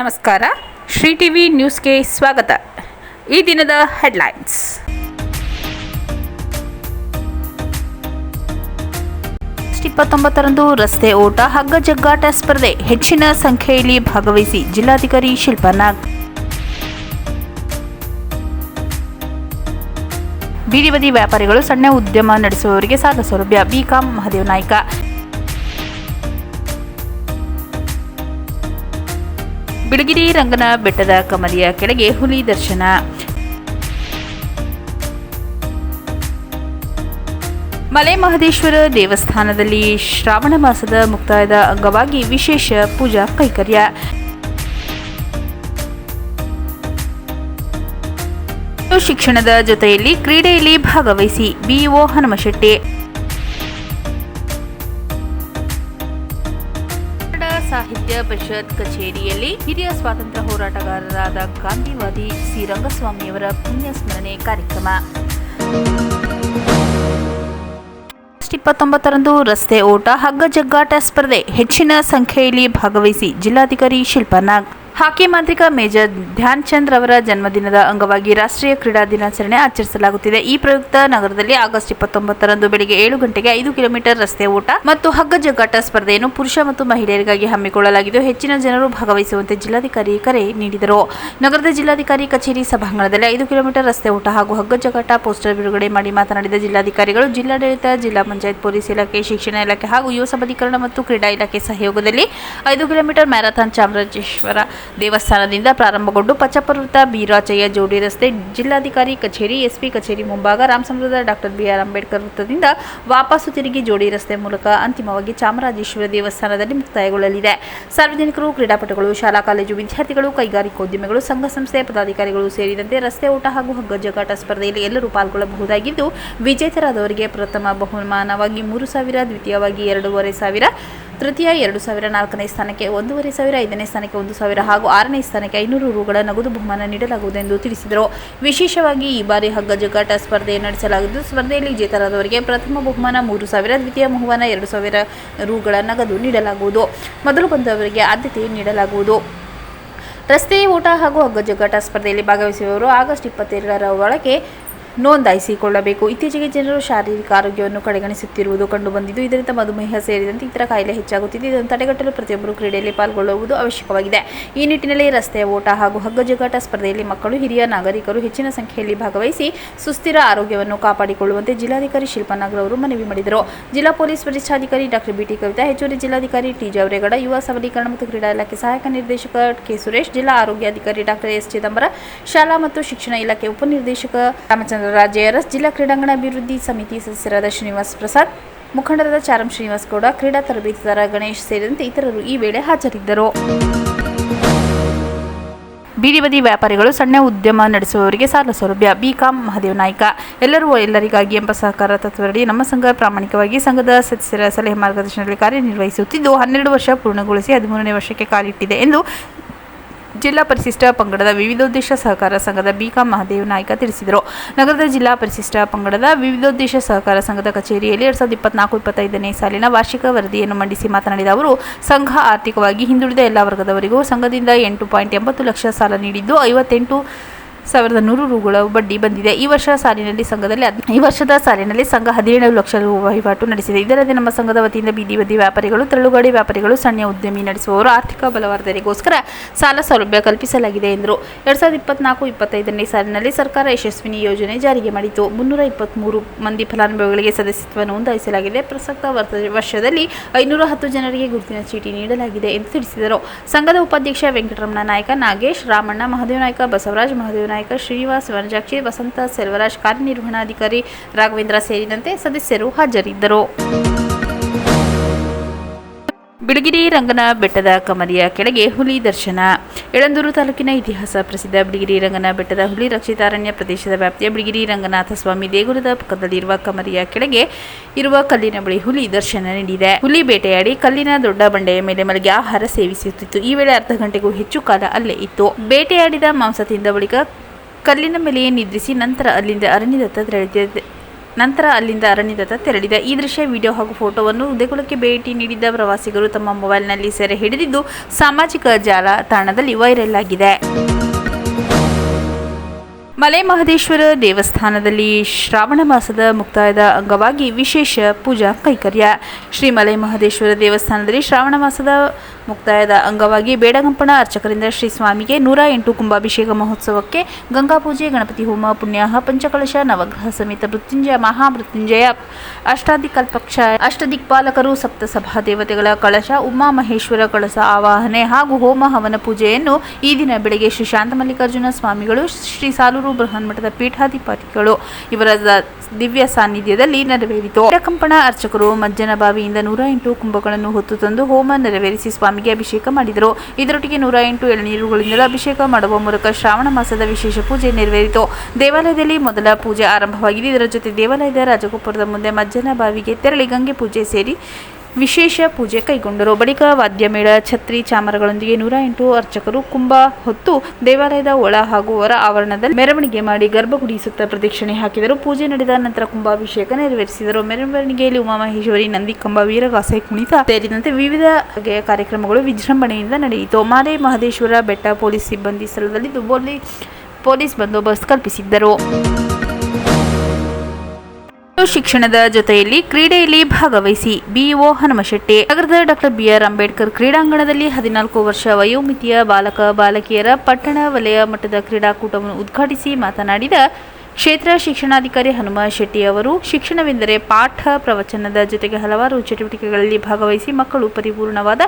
ನಮಸ್ಕಾರ. ಶ್ರೀ ಟಿವಿ ನ್ಯೂಸ್ಗೆ ಸ್ವಾಗತ. ಈ ದಿನದ ಹೆಡ್ಲೈನ್ಸ್. ಇಪ್ಪತ್ತೊಂಬತ್ತರಂದು ರಸ್ತೆ ಓಟ, ಹಗ್ಗ ಜಗ್ಗಾಟ ಸ್ಪರ್ಧೆ ಹೆಚ್ಚಿನ ಸಂಖ್ಯೆಯಲ್ಲಿ ಭಾಗವಹಿಸಿ ಜಿಲ್ಲಾಧಿಕಾರಿ ಶಿಲ್ಪನಾಗ್ ಬೀದಿ ಬದಿ ವ್ಯಾಪಾರಿಗಳು ಸಣ್ಣ ಉದ್ಯಮ ನಡೆಸುವವರಿಗೆ ಸಾಲ ಸೌಲಭ್ಯ ಬಿಕಾಂ ಮಹದೇವ್ ನಾಯ್ಕ. ಬಿಳಗಿರಿ ರಂಗನ ಬೆಟ್ಟದ ಕಮಲಿಯ ಕೆಳಗೆ ಹುಲಿ ದರ್ಶನ. ಮಲೆ ಮಹದೇಶ್ವರ ದೇವಸ್ಥಾನದಲ್ಲಿ ಶ್ರಾವಣ ಮಾಸದ ಮುಕ್ತಾಯದ ಅಂಗವಾಗಿ ವಿಶೇಷ ಪೂಜಾ ಕೈಕರ್ಯ. ಶಿಕ್ಷಣದ ಜೊತೆಯಲ್ಲಿ ಕ್ರೀಡೆಯಲ್ಲಿ ಭಾಗವಹಿಸಿ ಬಿಇಒ ಹನುಮಶೆಟ್ಟಿ. ಸಾಹಿತ್ಯ ಪರಿಷತ್ ಕಚೇರಿಯಲ್ಲಿ ಹಿರಿಯ ಸ್ವಾತಂತ್ರ್ಯ ಹೋರಾಟಗಾರರಾದ ಗಾಂಧಿವಾದಿ ಸಿ ರಂಗಸ್ವಾಮಿಯವರ ಪುಣ್ಯ ಸ್ಮರಣೆ ಕಾರ್ಯಕ್ರಮ. ಇಪ್ಪತ್ತೊಂಬತ್ತರಂದು ರಸ್ತೆ ಓಟ ಹಗ್ಗ ಜಗ್ಗಾಟ ಸ್ಪರ್ಧೆ ಹೆಚ್ಚಿನ ಸಂಖ್ಯೆಯಲ್ಲಿ ಭಾಗವಹಿಸಿ ಜಿಲ್ಲಾಧಿಕಾರಿ ಶಿಲ್ಪನಾಗ್ ಹಾಕಿ ಮಾಂತ್ರಿಕ ಮೇಜರ್ ಧ್ಯಾನ್ ಚಂದ್ ರವರ ಜನ್ಮದಿನದ ಅಂಗವಾಗಿ ರಾಷ್ಟ್ರೀಯ ಕ್ರೀಡಾ ದಿನಾಚರಣೆ ಆಚರಿಸಲಾಗುತ್ತಿದೆ. ಈ ಪ್ರಯುಕ್ತ ನಗರದಲ್ಲಿ ಆಗಸ್ಟ್ ಇಪ್ಪತ್ತೊಂಬತ್ತರಂದು ಬೆಳಗ್ಗೆ ಏಳು ಗಂಟೆಗೆ ಐದು ಕಿಲೋಮೀಟರ್ ರಸ್ತೆ ಓಟ ಮತ್ತು ಹಗ್ಗ ಜಗ್ಗಾಟ ಸ್ಪರ್ಧೆಯನ್ನು ಪುರುಷ ಮತ್ತು ಮಹಿಳೆಯರಿಗಾಗಿ ಹಮ್ಮಿಕೊಳ್ಳಲಾಗಿದ್ದು, ಹೆಚ್ಚಿನ ಜನರು ಭಾಗವಹಿಸುವಂತೆ ಜಿಲ್ಲಾಧಿಕಾರಿ ಕರೆ ನೀಡಿದರು. ನಗರದ ಜಿಲ್ಲಾಧಿಕಾರಿ ಕಚೇರಿ ಸಭಾಂಗಣದಲ್ಲಿ ಐದು ಕಿಲೋಮೀಟರ್ ರಸ್ತೆ ಓಟ ಹಾಗೂ ಹಗ್ಗ ಜಗ್ಗಾಟ ಪೋಸ್ಟರ್ ಬಿಡುಗಡೆ ಮಾಡಿ ಮಾತನಾಡಿದ ಜಿಲ್ಲಾಧಿಕಾರಿಗಳು, ಜಿಲ್ಲಾಡಳಿತ, ಜಿಲ್ಲಾ ಪಂಚಾಯತ್, ಪೊಲೀಸ್ ಇಲಾಖೆ, ಶಿಕ್ಷಣ ಇಲಾಖೆ ಹಾಗೂ ಯುವ ಸಬಲೀಕರಣ ಮತ್ತು ಕ್ರೀಡಾ ಇಲಾಖೆ ಸಹಯೋಗದಲ್ಲಿ ಐದು ಕಿಲೋಮೀಟರ್ ಮ್ಯಾರಥಾನ್ ಚಾಮರಾಜೇಶ್ವರ ದೇವಸ್ಥಾನದಿಂದ ಪ್ರಾರಂಭಗೊಂಡು ಪಚ್ಚಪರ್ವತ ಬೀರಾಚಯ್ಯ ಜೋಡಿ ರಸ್ತೆ, ಜಿಲ್ಲಾಧಿಕಾರಿ ಕಚೇರಿ, ಎಸ್ಪಿ ಕಚೇರಿ ಮುಂಭಾಗ ರಾಮಸಮುದ್ರದ ಡಾಕ್ಟರ್ ಬಿಆರ್ ಅಂಬೇಡ್ಕರ್ ವೃತ್ತದಿಂದ ವಾಪಸ್ಸು ತಿರುಗಿ ಜೋಡಿ ರಸ್ತೆ ಮೂಲಕ ಅಂತಿಮವಾಗಿ ಚಾಮರಾಜೇಶ್ವರ ದೇವಸ್ಥಾನದಲ್ಲಿ ಮುಕ್ತಾಯಗೊಳ್ಳಲಿದೆ. ಸಾರ್ವಜನಿಕರು, ಕ್ರೀಡಾಪಟುಗಳು, ಶಾಲಾ, ಕಾಲೇಜು ವಿದ್ಯಾರ್ಥಿಗಳು, ಕೈಗಾರಿಕೋದ್ಯಮಿಗಳು, ಸಂಘ ಸಂಸ್ಥೆ ಪದಾಧಿಕಾರಿಗಳು ಸೇರಿದಂತೆ ರಸ್ತೆ ಓಟ ಹಾಗೂ ಹಗ್ಗ ಜಗಾಟ ಸ್ಪರ್ಧೆಯಲ್ಲಿ ಎಲ್ಲರೂ ಪಾಲ್ಗೊಳ್ಳಬಹುದಾಗಿದ್ದು, ವಿಜೇತರಾದವರಿಗೆ ಪ್ರಥಮ ಬಹುಮಾನವಾಗಿ ಮೂರು ಸಾವಿರ, ದ್ವಿತೀಯವಾಗಿ ಎರಡೂವರೆ ಸಾವಿರ ತೃತೀಯ ಎರಡು ಸಾವಿರ ನಾಲ್ಕನೇ ಸ್ಥಾನಕ್ಕೆ, ಒಂದೂವರೆ ಸಾವಿರ ಐದನೇ ಸ್ಥಾನಕ್ಕೆ, ಒಂದು ಸಾವಿರ ಹಾಗೂ ಆರನೇ ಸ್ಥಾನಕ್ಕೆ ಐನೂರು ರುಗಳ ನಗದು ಬಹುಮಾನ ನೀಡಲಾಗುವುದು ಎಂದು ತಿಳಿಸಿದರು. ವಿಶೇಷವಾಗಿ ಈ ಬಾರಿ ಹಗ್ಗ ಜಗ್ಗಾಟ ಸ್ಪರ್ಧೆ ನಡೆಸಲಾಗಿದ್ದು ಸ್ಪರ್ಧೆಯಲ್ಲಿ ಜೇತರಾದವರಿಗೆ ಪ್ರಥಮ ಬಹುಮಾನ, ಮೂರು ಸಾವಿರ, ದ್ವಿತೀಯ ಬಹುಮಾನ, ಎರಡು ಸಾವಿರ ರುಗಳ ನಗದು ನೀಡಲಾಗುವುದು. ಮೊದಲು ಬಂದವರಿಗೆ ಆದ್ಯತೆ ನೀಡಲಾಗುವುದು. ರಸ್ತೆ ಓಟ ಹಾಗೂ ಹಗ್ಗ ಜಗ್ಗಾಟ ಸ್ಪರ್ಧೆಯಲ್ಲಿ ಭಾಗವಹಿಸುವವರು ಆಗಸ್ಟ್ ಇಪ್ಪತ್ತೆರಡರ ಒಳಗೆ ನೋಂದಾಯಿಸಿಕೊಳ್ಳಬೇಕು. ಇತ್ತೀಚೆಗೆ ಜನರು ಶಾರೀರಿಕ ಆರೋಗ್ಯವನ್ನು ಕಡೆಗಣಿಸುತ್ತಿರುವುದು ಕಂಡುಬಂದಿದ್ದು, ಇದರಿಂದ ಮಧುಮೇಹ ಸೇರಿದಂತೆ ಇತರ ಕಾಯಿಲೆ ಹೆಚ್ಚಾಗುತ್ತಿದೆ ಇದನ್ನು ತಡೆಗಟ್ಟಲು ಪ್ರತಿಯೊಬ್ಬರು ಕ್ರೀಡೆಯಲ್ಲಿ ಪಾಲ್ಗೊಳ್ಳುವುದು ಅವಶ್ಯಕವಾಗಿದೆ. ಈ ನಿಟ್ಟಿನಲ್ಲಿ ರಸ್ತೆಯ ಓಟ ಹಾಗೂ ಹಗ್ಗ ಜಗ್ಗಾಟ ಸ್ಪರ್ಧೆಯಲ್ಲಿ ಮಕ್ಕಳು, ಹಿರಿಯ ನಾಗರಿಕರು ಹೆಚ್ಚಿನ ಸಂಖ್ಯೆಯಲ್ಲಿ ಭಾಗವಹಿಸಿ ಸುಸ್ಥಿರ ಆರೋಗ್ಯವನ್ನು ಕಾಪಾಡಿಕೊಳ್ಳುವಂತೆ ಜಿಲ್ಲಾಧಿಕಾರಿ ಶಿಲ್ಪಾನಾಗರ್ ಅವರು ಮನವಿ ಮಾಡಿದರು. ಜಿಲ್ಲಾ ಪೊಲೀಸ್ ವರಿಷ್ಠಾಧಿಕಾರಿ ಡಾಕ್ಟರ್ ಬಿಟಿ ಕವಿತಾ, ಹೆಚ್ಚುವರಿ ಜಿಲ್ಲಾಧಿಕಾರಿ ಟಿ ಜವರೇಗೌಡ ಯುವ ಸಬಲೀಕರಣ ಮತ್ತು ಕ್ರೀಡಾ ಇಲಾಖೆ ಸಹಾಯಕ ನಿರ್ದೇಶಕ ಕೆ ಸುರೇಶ್, ಜಿಲ್ಲಾ ಆರೋಗ್ಯಾಧಿಕಾರಿ ಡಾಕ್ಟರ್ ಎಸ್ ಚಿದಂಬರ, ಶಾಲಾ ಮತ್ತು ಶಿಕ್ಷಣ ಇಲಾಖೆ ಉಪನಿರ್ದೇಶಕ ರಾಮಚಂದ್ರ ರಾಜಯ್ಯರಸ್ ಜಿಲ್ಲಾ ಕ್ರೀಡಾಂಗಣ ಅಭಿವೃದ್ಧಿ ಸಮಿತಿ ಸದಸ್ಯರಾದ ಶ್ರೀನಿವಾಸ್ ಪ್ರಸಾದ್, ಮುಖಂಡರಾದ ಚಾರಂ ಶ್ರೀನಿವಾಸ್ ಗೌಡ, ಕ್ರೀಡಾ ತರಬೇತುದಾರ ಗಣೇಶ್ ಸೇರಿದಂತೆ ಇತರರು ಈ ವೇಳೆ ಹಾಜರಿದ್ದರು. ಬೀದಿ ಬದಿ ವ್ಯಾಪಾರಿಗಳು, ಸಣ್ಣ ಉದ್ಯಮ ನಡೆಸುವವರಿಗೆ ಸಾಲ ಸೌಲಭ್ಯ, ಬಿಕಾಂ ಮಹದೇವ ನಾಯ್ಕ. ಎಲ್ಲರೂ ಎಲ್ಲರಿಗಾಗಿ ಎಂಬ ಸಹಕಾರ ತತ್ವದಡಿ ನಮ್ಮ ಸಂಘ ಪ್ರಾಮಾಣಿಕವಾಗಿ ಸಂಘದ ಸದಸ್ಯರ ಸಲಹೆ ಮಾರ್ಗದರ್ಶನದಲ್ಲಿ ಕಾರ್ಯನಿರ್ವಹಿಸುತ್ತಿದ್ದು, ಹನ್ನೆರಡು ವರ್ಷ ಪೂರ್ಣಗೊಳಿಸಿ ಹದಿಮೂರನೇ ವರ್ಷಕ್ಕೆ ಕಾಲಿಟ್ಟಿದೆ ಎಂದು ಜಿಲ್ಲಾ ಪರಿಶಿಷ್ಟ ಪಂಗಡದ ವಿವಿಧೋದ್ದೇಶ ಸಹಕಾರ ಸಂಘದ ಬಿಕಾಂ ಮಹಾದೇವ ನಾಯ್ಕ ತಿಳಿಸಿದರು. ನಗರದ ಜಿಲ್ಲಾ ಪರಿಶಿಷ್ಟ ಪಂಗಡದ ವಿವಿಧೋದ್ದೇಶ ಸಹಕಾರ ಸಂಘದ ಕಚೇರಿಯಲ್ಲಿ ಎರಡ್ ಸಾವಿರದ ಇಪ್ಪತ್ನಾಲ್ಕು, ಇಪ್ಪತ್ತೈದನೇ ಸಾಲಿನ ವಾರ್ಷಿಕ ವರದಿಯನ್ನು ಮಂಡಿಸಿ ಮಾತನಾಡಿದ ಅವರು, ಸಂಘ ಆರ್ಥಿಕವಾಗಿ ಹಿಂದುಳಿದ ಎಲ್ಲ ವರ್ಗದವರಿಗೂ ಸಂಘದಿಂದ ಎಂಟು ಪಾಯಿಂಟ್ ಎಂಬತ್ತು ಲಕ್ಷ ಸಾಲ ನೀಡಿದ್ದು, ಐವತ್ತೆಂಟು ಸಾವಿರದ ನೂರು ರುಗಳ ಬಡ್ಡಿ ಬಂದಿದೆ. ಈ ವರ್ಷ ಸಾಲಿನಲ್ಲಿ ಸಂಘದಲ್ಲಿ ಈ ವರ್ಷದ ಸಾಲಿನಲ್ಲಿ ಸಂಘ ಹದಿನೇಳು ಲಕ್ಷ ರು ವಹಿವಾಟು ನಡೆಸಿದೆ. ಇದರಲ್ಲಿ ನಮ್ಮ ಸಂಘದ ವತಿಯಿಂದ ಬೀದಿ ಬದಿ ವ್ಯಾಪಾರಿಗಳು ತಳ್ಳುಗಾಡಿ ವ್ಯಾಪಾರಿಗಳು, ಸಣ್ಣ ಉದ್ಯಮಿ ನಡೆಸುವವರು ಆರ್ಥಿಕ ಬಲವರ್ಧನೆಗೋಸ್ಕರ ಸಾಲ ಸೌಲಭ್ಯ ಕಲ್ಪಿಸಲಾಗಿದೆ ಎಂದರು. ಎರಡ್ ಸಾವಿರದ ಇಪ್ಪತ್ನಾಲ್ಕು ಇಪ್ಪತ್ತೈದನೇ ಸಾಲಿನಲ್ಲಿ ಸರ್ಕಾರ ಯಶಸ್ವಿನಿ ಯೋಜನೆ ಜಾರಿಗೆ ಮಾಡಿತು. ಮುನ್ನೂರ ಇಪ್ಪತ್ಮೂರು ಮಂದಿ ಫಲಾನುಭವಿಗಳಿಗೆ ಸದಸ್ಯತ್ವ ನೋಂದಾಯಿಸಲಾಗಿದೆ. ಪ್ರಸಕ್ತ ವರ್ಷದಲ್ಲಿ ಐನೂರ ಹತ್ತು ಜನರಿಗೆ ಗುರುತಿನ ಚೀಟಿ ನೀಡಲಾಗಿದೆ ಎಂದು ತಿಳಿಸಿದರು. ಸಂಘದ ಉಪಾಧ್ಯಕ್ಷ ವೆಂಕಟರಮಣ ನಾಯಕ, ನಾಗೇಶ್, ರಾಮಣ್ಣ, ಮಹದೇವ ನಾಯಕ, ಬಸವರಾಜ್, ಮಹದೇವ ನಾಯಕ ಶ್ರೀನಿವಾಸ್ ವನಜಾಕ್ಷಿ, ವಸಂತ ಸೆಲ್ವರಾಜ್ ಕಾರ್ಯನಿರ್ವಹಣಾಧಿಕಾರಿ ರಾಘವೇಂದ್ರ ಸೇರಿದಂತೆ ಸದಸ್ಯರು ಹಾಜರಿದ್ದರು. ಬಿಳಗಿರಿ ರಂಗನ ಬೆಟ್ಟದ ಕಮರಿಯ ಕೆಳಗೆ ಹುಲಿ ದರ್ಶನ. ಯಳಂದೂರು ತಾಲೂಕಿನ ಇತಿಹಾಸ ಪ್ರಸಿದ್ಧ ಬಿಳಿಗಿರಿ ರಂಗನ ಬೆಟ್ಟದ ಹುಲಿ ರಕ್ಷಿತಾರಣ್ಯ ಪ್ರದೇಶದ ವ್ಯಾಪ್ತಿಯ ಬಿಳಿಗಿರಿ ರಂಗನಾಥ ಸ್ವಾಮಿ ದೇಗುಲದ ಪಕ್ಕದಲ್ಲಿರುವ ಕಮರಿಯ ಕೆಳಗೆ ಇರುವ ಕಲ್ಲಿನ ಬಳಿ ಹುಲಿ ದರ್ಶನ ನೀಡಿದೆ. ಹುಲಿ ಬೇಟೆಯಾಡಿ ಕಲ್ಲಿನ ದೊಡ್ಡ ಬಂಡೆಯ ಮೇಲೆ ಮಲಗಿ ಆಹಾರ ಸೇವಿಸುತ್ತಿತ್ತು. ಈ ವೇಳೆ ಅರ್ಧ ಗಂಟೆಗೂ ಹೆಚ್ಚು ಕಾಲ ಅಲ್ಲೇ ಇತ್ತು. ಬೇಟೆಯಾಡಿದ ಮಾಂಸ ತಿಂದ ಬಳಿಕ ಕಲ್ಲಿನ ಮೇಲೆಯೇ ನಿದ್ರಿಸಿ ನಂತರ ಅಲ್ಲಿಂದ ಅರಣ್ಯದತ್ತ ತೆರಳಿದೆ. ನಂತರ ಅಲ್ಲಿಂದ ಅರಣ್ಯದತ್ತ ತೆರಳಿದ. ಈ ದೃಶ್ಯ, ವಿಡಿಯೋ ಹಾಗೂ ಫೋಟೋವನ್ನು ದೇಗುಲಕ್ಕೆ ಭೇಟಿ ನೀಡಿದ್ದ ಪ್ರವಾಸಿಗರು ತಮ್ಮ ಮೊಬೈಲ್ನಲ್ಲಿ ಸೆರೆ ಹಿಡಿದಿದ್ದು, ಸಾಮಾಜಿಕ ಜಾಲತಾಣದಲ್ಲಿ ವೈರಲ್ ಆಗಿದೆ. ಮಲೆ ಮಹದೇಶ್ವರ ದೇವಸ್ಥಾನದಲ್ಲಿ ಶ್ರಾವಣ ಮಾಸದ ಮುಕ್ತಾಯದ ಅಂಗವಾಗಿ ವಿಶೇಷ ಪೂಜಾ ಕೈಕರ್ಯ. ಶ್ರೀ ಮಲೆ ಮಹದೇಶ್ವರ ದೇವಸ್ಥಾನದಲ್ಲಿ ಶ್ರಾವಣ ಮಾಸದ ಮುಕ್ತಾಯದ ಅಂಗವಾಗಿ ಬೇಡಗಂಪಣ ಅರ್ಚಕರಿಂದ ಶ್ರೀ ಸ್ವಾಮಿಗೆ ನೂರ ಎಂಟು ಕುಂಭಾಭಿಷೇಕ ಮಹೋತ್ಸವಕ್ಕೆ ಗಂಗಾಪೂಜೆ ಗಣಪತಿ ಹೋಮ, ಪುಣ್ಯಾಹ ಪಂಚಕಳಶ ನವಗ್ರಹ ಸಮೇತ ಮೃತ್ಯುಂಜಯ, ಮಹಾಮೃತ್ಯುಂಜಯ, ಅಷ್ಟಾದಿಕಲ್ಪಕ್ಷ, ಅಷ್ಟದಿಕ್ಪಾಲಕರು ಸಪ್ತಸಭಾ ದೇವತೆಗಳ ಕಳಶ, ಉಮಾ ಮಹೇಶ್ವರ ಕಳಶ ಆವಾಹನೆ ಹಾಗೂ ಹೋಮ ಹವನ ಪೂಜೆಯನ್ನು ಈ ದಿನ ಬೆಳಗ್ಗೆ ಶ್ರೀ ಶಾಂತಮಲ್ಲಿಕಾರ್ಜುನ ಸ್ವಾಮಿಗಳು ಶ್ರೀ ಸಾಲೂರು ಬೃಹನ್ಮಠದ ಪೀಠಾಧಿಪತಿಗಳು. ಇವರ ದಿವ್ಯ ಸಾನ್ನಿಧ್ಯದಲ್ಲಿ ನೆರವೇರಿತು. ಕಂಪಣ ಅರ್ಚಕರು ಮಜ್ಜನ ಬಾವಿಯಿಂದ ನೂರ ಎಂಟು ಕುಂಭಗಳನ್ನು ಹೊತ್ತು ತಂದು ಹೋಮ ನೆರವೇರಿಸಿ ಸ್ವಾಮಿಗೆ ಅಭಿಷೇಕ ಮಾಡಿದರು. ಇದರೊಟ್ಟಿಗೆ ನೂರ ಎಂಟು ಎಳನೀರುಗಳಿಂದಲೂ ಅಭಿಷೇಕ ಮಾಡುವ ಮೂಲಕ ಶ್ರಾವಣ ಮಾಸದ ವಿಶೇಷ ಪೂಜೆ ನೆರವೇರಿತು. ದೇವಾಲಯದಲ್ಲಿ ಮೊದಲ ಪೂಜೆ ಆರಂಭವಾಗಿದೆ. ಇದರ ಜೊತೆ ದೇವಾಲಯದ ರಾಜಗೋಪುರದ ಮುಂದೆ ಮಜ್ಜನ ಬಾವಿಗೆ ತೆರಳಿ ಗಂಗೆ ಪೂಜೆ ಸೇರಿ ವಿಶೇಷ ಪೂಜೆ ಕೈಗೊಂಡರು. ಬಳಿಕ ವಾದ್ಯಮೇಳ, ಛತ್ರಿ ಚಾಮರಗಳೊಂದಿಗೆ ನೂರ ಎಂಟು ಅರ್ಚಕರು ಕುಂಭ ಹೊತ್ತು ದೇವಾಲಯದ ಒಳ ಹಾಗೂ ಹೊರ ಆವರಣದಲ್ಲಿ ಮೆರವಣಿಗೆ ಮಾಡಿ ಗರ್ಭಗುಡಿ ಸುತ್ತ ಪ್ರದಕ್ಷಿಣೆ ಹಾಕಿದರು. ಪೂಜೆ ನಡೆದ ನಂತರ ಕುಂಭಾಭಿಷೇಕ ನೆರವೇರಿಸಿದರು. ಮೆರವಣಿಗೆಯಲ್ಲಿ ಉಮಾಮಹೇಶ್ವರಿ ನಂದಿ ಕಂಬ ವೀರಗಾಸೆ, ಕುಣಿತ ಸೇರಿದಂತೆ ವಿವಿಧ ಬಗೆಯ ಕಾರ್ಯಕ್ರಮಗಳು ವಿಜೃಂಭಣೆಯಿಂದ ನಡೆಯಿತು. ಮಾಲೆ ಮಹದೇಶ್ವರ ಬೆಟ್ಟ ಪೊಲೀಸ್ ಸಿಬ್ಬಂದಿ ಸ್ಥಳದಲ್ಲಿ ದುಬೋಲಿ ಪೊಲೀಸ್ ಬಂದೋಬಸ್ತ್ ಕಲ್ಪಿಸಿದ್ದರು. ಶಿಕ್ಷಣದ ಜೊತೆಯಲ್ಲಿ ಕ್ರೀಡೆಯಲ್ಲಿ ಭಾಗವಹಿಸಿ ಬಿಇಒ ಹನುಮಶೆಟ್ಟಿ, ನಗರದ ಡಾಕ್ಟರ್ ಬಿಆರ್ ಅಂಬೇಡ್ಕರ್ ಕ್ರೀಡಾಂಗಣದಲ್ಲಿ ಹದಿನಾಲ್ಕು ವರ್ಷ ವಯೋಮಿತಿಯ ಬಾಲಕ, ಬಾಲಕಿಯರ ಪಟ್ಟಣ ವಲಯ ಮಟ್ಟದ ಕ್ರೀಡಾಕೂಟವನ್ನು ಉದ್ಘಾಟಿಸಿ ಮಾತನಾಡಿದ ಕ್ಷೇತ್ರ ಶಿಕ್ಷಣಾಧಿಕಾರಿ ಹನುಮ ಶೆಟ್ಟಿ ಅವರು ಶಿಕ್ಷಣವೆಂದರೆ ಪಾಠ ಪ್ರವಚನದ ಜೊತೆಗೆ ಹಲವಾರು ಚಟುವಟಿಕೆಗಳಲ್ಲಿ ಭಾಗವಹಿಸಿ ಮಕ್ಕಳು ಪರಿಪೂರ್ಣವಾದ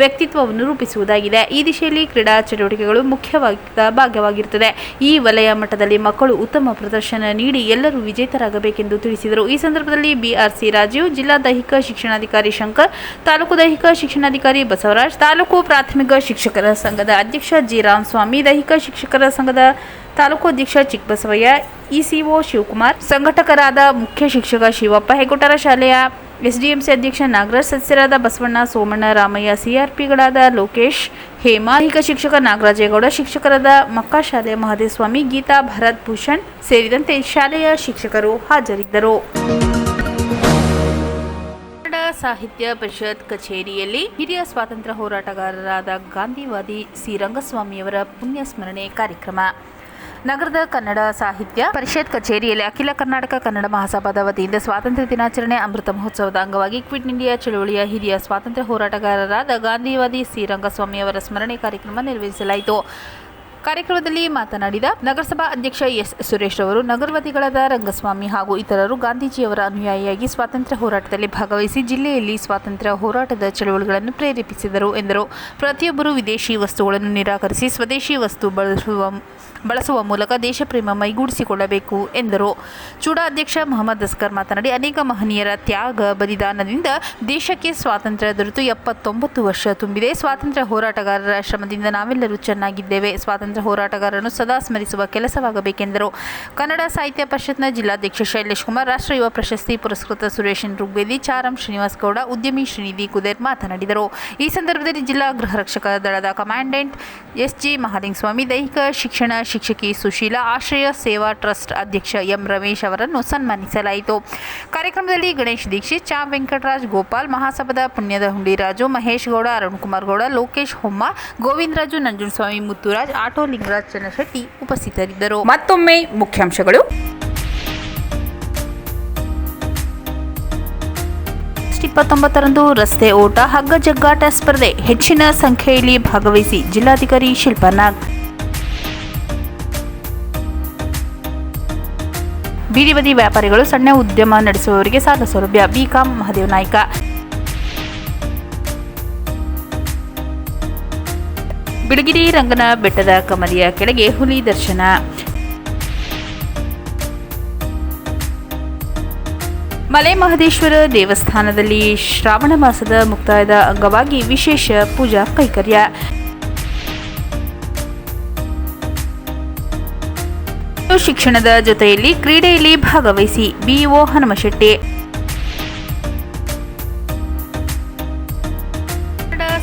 ವ್ಯಕ್ತಿತ್ವವನ್ನು ರೂಪಿಸುವುದಾಗಿದೆ. ಈ ದಿಶೆಯಲ್ಲಿ ಕ್ರೀಡಾ ಚಟುವಟಿಕೆಗಳು ಮುಖ್ಯವಾದ ಭಾಗವಾಗಿರುತ್ತದೆ. ಈ ವಲಯ ಮಟ್ಟದಲ್ಲಿ ಮಕ್ಕಳು ಉತ್ತಮ ಪ್ರದರ್ಶನ ನೀಡಿ ಎಲ್ಲರೂ ವಿಜೇತರಾಗಬೇಕೆಂದು ತಿಳಿಸಿದರು. ಈ ಸಂದರ್ಭದಲ್ಲಿ ಬಿಆರ್ಸಿ ರಾಜೀವ್, ಜಿಲ್ಲಾ ದೈಹಿಕ ಶಿಕ್ಷಣಾಧಿಕಾರಿ ಶಂಕರ್, ತಾಲೂಕು ದೈಹಿಕ ಶಿಕ್ಷಣಾಧಿಕಾರಿ ಬಸವರಾಜ್, ತಾಲೂಕು ಪ್ರಾಥಮಿಕ ಶಿಕ್ಷಕರ ಸಂಘದ ಅಧ್ಯಕ್ಷ ಜಿ ರಾಮಸ್ವಾಮಿ, ದೈಹಿಕ ಶಿಕ್ಷಕರ ಸಂಘದ ತಾಲೂಕು ಅಧ್ಯಕ್ಷ ಚಿಕ್ಕಬಸವಯ್ಯ, ಇಸಿಒ ಶಿವಕುಮಾರ್, ಸಂಘಟಕರಾದ ಮುಖ್ಯ ಶಿಕ್ಷಕ ಶಿವಪ್ಪ ಹೆಗ್ಗೊಟ್ಟರ ಶಾಲೆಯ ಎಸ್ಡಿಎಂಸಿ ಅಧ್ಯಕ್ಷ ನಾಗರಾಜ್, ಸದಸ್ಯರಾದ ಬಸವಣ್ಣ ಸೋಮಣ್ಣ, ರಾಮಯ್ಯ ಸಿಆರ್ಪಿಗಳಾದ ಲೋಕೇಶ್ ಹೇಮಾ ಈಗ ಶಿಕ್ಷಕ ನಾಗರಾಜೇಗೌಡ ಶಿಕ್ಷಕರಾದ ಮಕ್ಕಾ ಶಾಲೆಯ ಮಹದೇವಸ್ವಾಮಿ ಗೀತಾ ಭರತ್ ಭೂಷಣ್ ಸೇರಿದಂತೆ ಶಾಲೆಯ ಶಿಕ್ಷಕರು ಹಾಜರಿದ್ದರು. ಸಾಹಿತ್ಯ ಪರಿಷತ್ ಕಚೇರಿಯಲ್ಲಿ ಹಿರಿಯ ಸ್ವಾತಂತ್ರ್ಯ ಹೋರಾಟಗಾರರಾದ ಗಾಂಧಿವಾದಿ ಸಿ ರಂಗಸ್ವಾಮಿಯವರ ಪುಣ್ಯ ಸ್ಮರಣೆ ಕಾರ್ಯಕ್ರಮ. ನಗರದ ಕನ್ನಡ ಸಾಹಿತ್ಯ ಪರಿಷತ್ ಕಚೇರಿಯಲ್ಲಿ ಅಖಿಲ ಕರ್ನಾಟಕ ಕನ್ನಡ ಮಹಾಸಭಾದ ವತಿಯಿಂದ ಸ್ವಾತಂತ್ರ್ಯ ದಿನಾಚರಣೆ ಅಮೃತ ಮಹೋತ್ಸವದ ಅಂಗವಾಗಿ ಕ್ವಿಟ್ ಇಂಡಿಯಾ ಚಳುವಳಿಯ ಹಿರಿಯ ಸ್ವಾತಂತ್ರ್ಯ ಹೋರಾಟಗಾರರಾದ ಗಾಂಧಿವಾದಿ ಸಿ ರಂಗಸ್ವಾಮಿಯವರ ಸ್ಮರಣೆ ಕಾರ್ಯಕ್ರಮ ನೆರವೇರಿಸಲಾಯಿತು. ಕಾರ್ಯಕ್ರಮದಲ್ಲಿ ಮಾತನಾಡಿದ ನಗರಸಭಾ ಅಧ್ಯಕ್ಷ ಎಸ್ ಸುರೇಶ್ ಅವರು ನಗರವತಿಗಳಾದ ರಂಗಸ್ವಾಮಿ ಹಾಗೂ ಇತರರು ಗಾಂಧೀಜಿಯವರ ಅನುಯಾಯಿಯಾಗಿ ಸ್ವಾತಂತ್ರ್ಯ ಹೋರಾಟದಲ್ಲಿ ಭಾಗವಹಿಸಿ ಜಿಲ್ಲೆಯಲ್ಲಿ ಸ್ವಾತಂತ್ರ್ಯ ಹೋರಾಟದ ಚಳವಳಿಗಳನ್ನು ಪ್ರೇರೇಪಿಸಿದರು ಎಂದರು. ಪ್ರತಿಯೊಬ್ಬರು ವಿದೇಶಿ ವಸ್ತುಗಳನ್ನು ನಿರಾಕರಿಸಿ ಸ್ವದೇಶಿ ವಸ್ತು ಬಳಸುವ ಬಳಸುವ ಮೂಲಕ ದೇಶಪ್ರೇಮ ಮೈಗೂಡಿಸಿಕೊಳ್ಳಬೇಕು ಎಂದರು. ಚೂಡಾ ಅಧ್ಯಕ್ಷ ಮೊಹಮ್ಮದ್ ಅಸ್ಕರ್ ಮಾತನಾಡಿ, ಅನೇಕ ಮಹನೀಯರ ತ್ಯಾಗ ಬಲಿದಾನದಿಂದ ದೇಶಕ್ಕೆ ಸ್ವಾತಂತ್ರ್ಯ ದೊರೆತು ಎಪ್ಪತ್ತೊಂಬತ್ತು ವರ್ಷ ತುಂಬಿದೆ. ಸ್ವಾತಂತ್ರ್ಯ ಹೋರಾಟಗಾರರ ಶ್ರಮದಿಂದ ನಾವೆಲ್ಲರೂ ಚೆನ್ನಾಗಿದ್ದೇವೆ. ಸ್ವಾತಂತ್ರ್ಯ ಹೋರಾಟಗಾರರನ್ನು ಸದಾ ಸ್ಮರಿಸುವ ಕೆಲಸವಾಗಬೇಕೆಂದರು. ಕನ್ನಡ ಸಾಹಿತ್ಯ ಪರಿಷತ್ನ ಜಿಲ್ಲಾಧ್ಯಕ್ಷ ಶೈಲೇಶ್ ಕುಮಾರ್, ರಾಷ್ಟ್ರ ಯುವ ಪ್ರಶಸ್ತಿ ಪುರಸ್ಕೃತ ಸುರೇಶನ್ ಋಗ್ವೇದಿ, ಚಾರಂ ಶ್ರೀನಿವಾಸ್ ಗೌಡ, ಉದ್ಯಮಿ ಶ್ರೀನಿಧಿ ಕುದೇರ್ ಮಾತನಾಡಿದರು. ಈ ಸಂದರ್ಭದಲ್ಲಿ ಜಿಲ್ಲಾ ಗೃಹ ರಕ್ಷಕ ದಳದ ಕಮಾಂಡೆಂಟ್ ಎಸ್ ಜಿ ಮಹಾಲಿಂಗಸ್ವಾಮಿ ದೈಹಿಕ ಶಿಕ್ಷಣ ಶಿಕ್ಷಕಿ ಸುಶೀಲಾ, ಆಶ್ರಯ ಸೇವಾ ಟ್ರಸ್ಟ್ ಅಧ್ಯಕ್ಷ ಎಂ ರಮೇಶ್ ಅವರನ್ನು ಸನ್ಮಾನಿಸಲಾಯಿತು. ಕಾರ್ಯಕ್ರಮದಲ್ಲಿ ಗಣೇಶ್ ದೀಕ್ಷಿತ್ ಚಾ ವೆಂಕಟರಾಜ್ ಗೋಪಾಲ್, ಮಹಾಸಭಾದ ಪುಣ್ಯದ ಹುಂಡಿರಾಜು ಮಹೇಶ್ ಗೌಡ, ಅರುಣ್ ಕುಮಾರ್ ಗೌಡ, ಲೋಕೇಶ್ ಹೊಮ್ಮ, ಗೋವಿಂದರಾಜು ನಂಜುನಸ್ವಾಮಿ ಮುತ್ತುರಾಜ್, ಆಟೋ ಲಿಂಗರಾಜ್ ಚನ್ನಶೆಟ್ಟಿ ಉಪಸ್ಥಿತರಿದ್ದರು. ಮತ್ತೊಮ್ಮೆ ಮುಖ್ಯಾಂಶಗಳು. ಇಪ್ಪತ್ತೊಂಬತ್ತರಂದು ರಸ್ತೆ ಓಟ ಹಗ್ಗ ಜಗ್ಗಾಟ ಸ್ಪರ್ಧೆ ಹೆಚ್ಚಿನ ಸಂಖ್ಯೆಯಲ್ಲಿ ಭಾಗವಹಿಸಿ ಜಿಲ್ಲಾಧಿಕಾರಿ ಶಿಲ್ಪಾ ನಾಗ್. ಬೀದಿ ಬದಿ ವ್ಯಾಪಾರಿಗಳು ಸಣ್ಣ ಉದ್ಯಮ ನಡೆಸುವವರಿಗೆ ಸಾಲ ಸೌಲಭ್ಯ ಬಿಕಾಂ ಮಹದೇವ್ ನಾಯ್ಕ. ಬಿಳಗಿರಿ ರಂಗನ ಬೆಟ್ಟದ ಕಮಲಿಯ ಕೆಳಗೆ ಹುಲಿ ದರ್ಶನ. ಮಲೆ ಮಹದೇಶ್ವರ ದೇವಸ್ಥಾನದಲ್ಲಿ ಶ್ರಾವಣ ಮಾಸದ ಮುಕ್ತಾಯದ ಅಂಗವಾಗಿ ವಿಶೇಷ ಪೂಜಾ ಕೈಕರ್ಯ. ಶಿಕ್ಷಣದ ಜೊತೆಯಲ್ಲಿ ಕ್ರೀಡೆಯಲ್ಲಿ ಭಾಗವಹಿಸಿ ಬಿಇಒ ಹನುಮಶೆಟ್ಟಿ.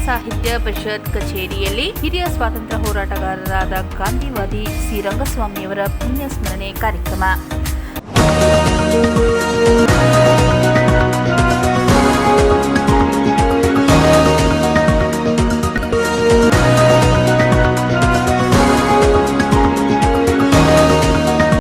ಸಾಹಿತ್ಯ ಪರಿಷತ್ ಕಚೇರಿಯಲ್ಲಿ ಹಿರಿಯ ಸ್ವಾತಂತ್ರ್ಯ ಹೋರಾಟಗಾರರಾದ ಗಾಂಧಿವಾದಿ ಸಿ ರಂಗಸ್ವಾಮಿಯವರ ಪುಣ್ಯಸ್ಮರಣೆ ಕಾರ್ಯಕ್ರಮ.